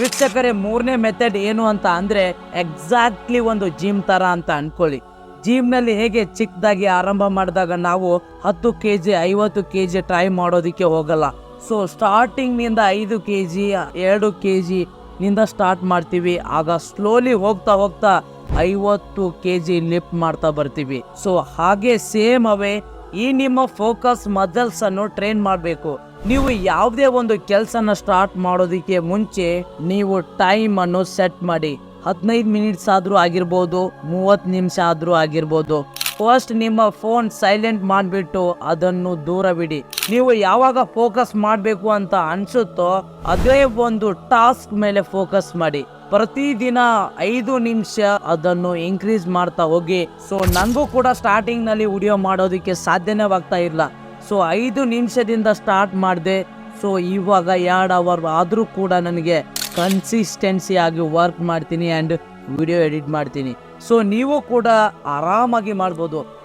ವೀಕ್ಷಕರೇ, ಮೂರನೇ ಮೆಥಡ್ ಏನು ಅಂತ ಅಂದರೆ ಎಕ್ಸಾಕ್ಟ್ಲಿ ಒಂದು ಜಿಮ್ ತರ ಅಂತ ಅನ್ಕೊಳ್ಳಿ. ಜಿಮ್ನಲ್ಲಿ ಹೇಗೆ ಚಿಕ್ಕದಾಗಿ ಆರಂಭ ಮಾಡಿದಾಗ ನಾವು ಹತ್ತು ಕೆ ಜಿ ಐವತ್ತು ಕೆ ಜಿ ಟ್ರೈ ಮಾಡೋದಕ್ಕೆ ಹೋಗಲ್ಲ. ಸೊ ಸ್ಟಾರ್ಟಿಂಗ್ನಿಂದ ಐದು ಕೆ ಜಿ ಎರಡು ಕೆ ಜಿ ನಿಂದ ಸ್ಟಾರ್ಟ್ ಮಾಡ್ತೀವಿ. ಆಗ ಸ್ಲೋಲಿ ಹೋಗ್ತಾ ಹೋಗ್ತಾ ಐವತ್ತು ಕೆ ಜಿ ಲಿಫ್ಟ್ ಮಾಡ್ತಾ ಬರ್ತೀವಿ. ಸೊ ಹಾಗೆ ಸೇಮ್ ಅವೇ ಈ ನಿಮ್ಮ ಫೋಕಸ್ ಮಸಲ್ಸ್ ಅನ್ನು ಟ್ರೈನ್ ಮಾಡಬೇಕು. ನೀವು ಯಾವುದೇ ಒಂದು ಕೆಲಸನ ಸ್ಟಾರ್ಟ್ ಮಾಡೋದಕ್ಕೆ ಮುಂಚೆ ನೀವು ಟೈಮ್ ಅನ್ನು ಸೆಟ್ ಮಾಡಿ. ಹದಿನೈದು ಮಿನಿಟ್ಸ್ ಆದ್ರೂ ಆಗಿರ್ಬೋದು, ಮೂವತ್ತು ನಿಮಿಷ ಆದ್ರೂ ಆಗಿರ್ಬೋದು. ಫಸ್ಟ್ ನಿಮ್ಮ ಫೋನ್ ಸೈಲೆಂಟ್ ಮಾಡಿಬಿಟ್ಟು ಅದನ್ನು ದೂರ ಬಿಡಿ ನೀವು ಯಾವಾಗ ಫೋಕಸ್ ಮಾಡಬೇಕು ಅಂತ ಅನ್ಸುತ್ತೋ ಅದೇ ಒಂದು ಟಾಸ್ಕ್ ಮೇಲೆ ಫೋಕಸ್ ಮಾಡಿ. ಪ್ರತಿದಿನ ಐದು ನಿಮಿಷ ಅದನ್ನು ಇನ್ಕ್ರೀಸ್ ಮಾಡ್ತಾ ಹೋಗಿ. ಸೊ ನನಗೂ ಕೂಡ ಸ್ಟಾರ್ಟಿಂಗ್ನಲ್ಲಿ ವಿಡಿಯೋ ಮಾಡೋದಕ್ಕೆ ಸಾಧ್ಯನೇ ಆಗ್ತಾ ಇಲ್ಲ. ಸೊ ಐದು ನಿಮಿಷದಿಂದ ಸ್ಟಾರ್ಟ್ ಮಾಡಿದೆ. ಸೊ ಇವಾಗ ಎರಡು ಅವರ್ ಆದರೂ ಕೂಡ ನನಗೆ ಕನ್ಸಿಸ್ಟೆನ್ಸಿ ಆಗಿ ವರ್ಕ್ ಮಾಡ್ತೀನಿ ಆ್ಯಂಡ್ ವಿಡಿಯೋ ಎಡಿಟ್ ಮಾಡ್ತೀನಿ. ಸೊ ನೀವು ಕೂಡ ಆರಾಮಾಗಿ ಮಾಡ್ಬೋದು.